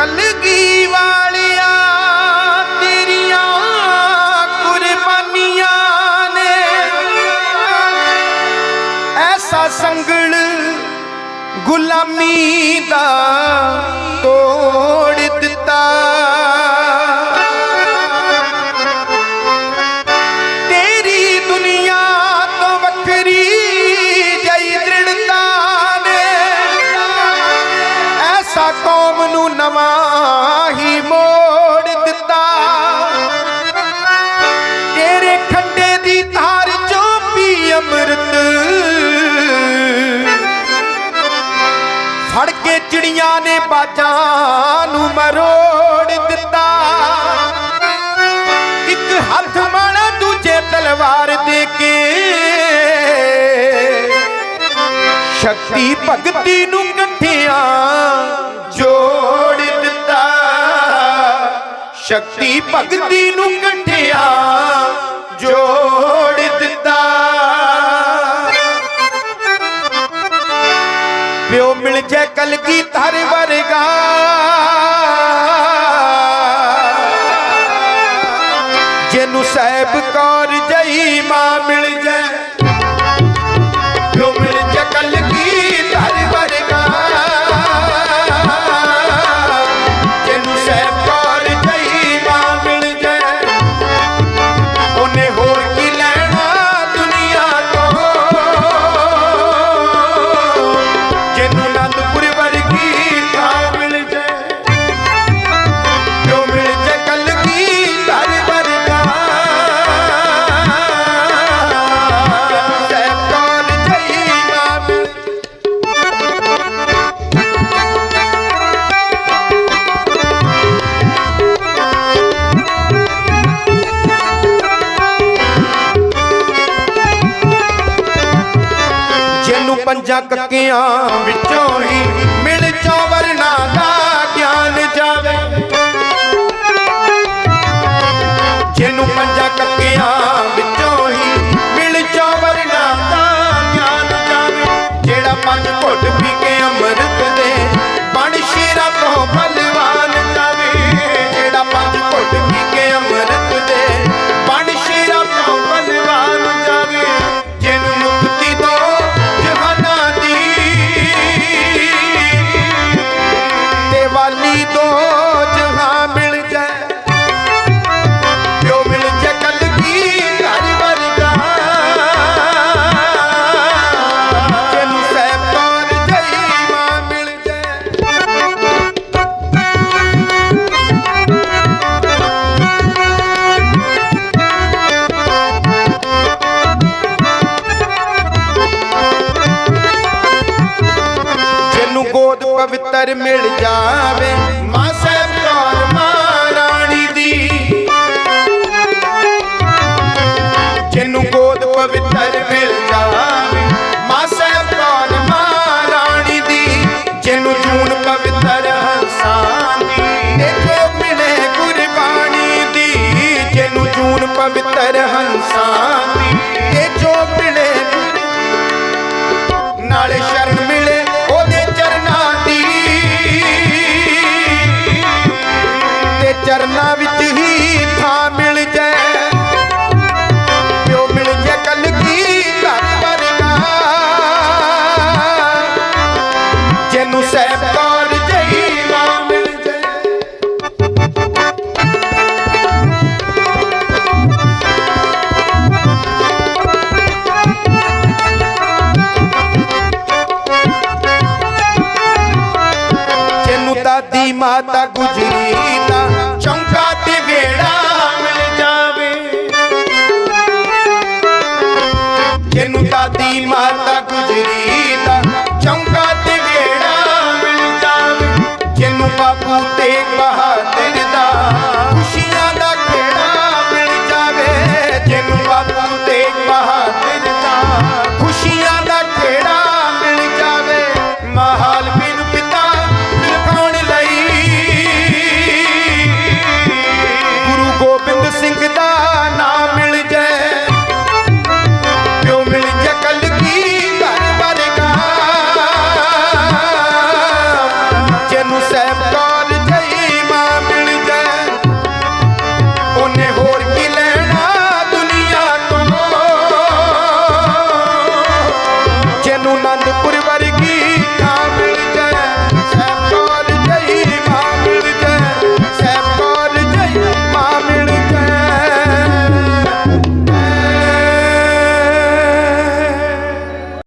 ਕਲਗੀ ਵਾਲਿਆ? ਤੇਰੀਆਂ ਕੁਰਬਾਨੀਆਂ ਨੇ। ਐਸਾ ਸੰਗਲ ਗੁਲਾਮੀ ਦਾ ਤੋ ਨੂੰ ਮਰੋੜ ਦਿੱਤਾ। ਇੱਕ ਹੱਥ ਮਾਣਾ ਦੂਜੇ ਤਲਵਾਰ ਦੇ ਕੇ। ਸ਼ਕਤੀ, ਭਗਤੀ ਨੂੰ ਇਕੱਠਿਆਂ ਜੋੜ ਦਿੱਤਾ। ਸ਼ਕਤੀ, ਭਗਤੀ ਨੂੰ ਇਕੱਠਿਆਂ ਜੋੜ ਜੇ ਕੀ की ਵਰਗਾ। वरगा ਜਿਹਨੂੰ ਸਹਿਬ ਕੌਰ ਜਈ ਮਾਂ ਮਿਲ ਤੈਨੂੰ ਪੰਜਾਂ ਕੱਕਿਆਂ ਵਿੱਚੋਂ ਹੀ ਮਿਲ ਚੌਵਰਨਾ ਦਾ ਗਿਆਨ ਜਾਵੇ। ਜਿਹਨੂੰ ਪੰਜ ਗੋਦ ਪਵਿੱਤਰ ਮਿਲ ਜਾਵੇ। ਮਾਸ ਦਾਦੀ ਮਾਤਾ ਗੁਜਰੀ ਦਾ ਚੌਂਕਾ ਤੇ ਵੇੜਾ ਮਿਲ ਜਾਵੇ। ਜਿਹਨੂੰ ਦਾਦੀ ਮਾਤਾ ਗੁਜਰੀ ਦਾ ਚੌਂਕਾ ਤੇ ਵੇੜਾ ਮਿਲ ਜਾਵੇ। ਜਿਹਨੂੰ ਬਾਪੂ ਤੇ ਕਹਾ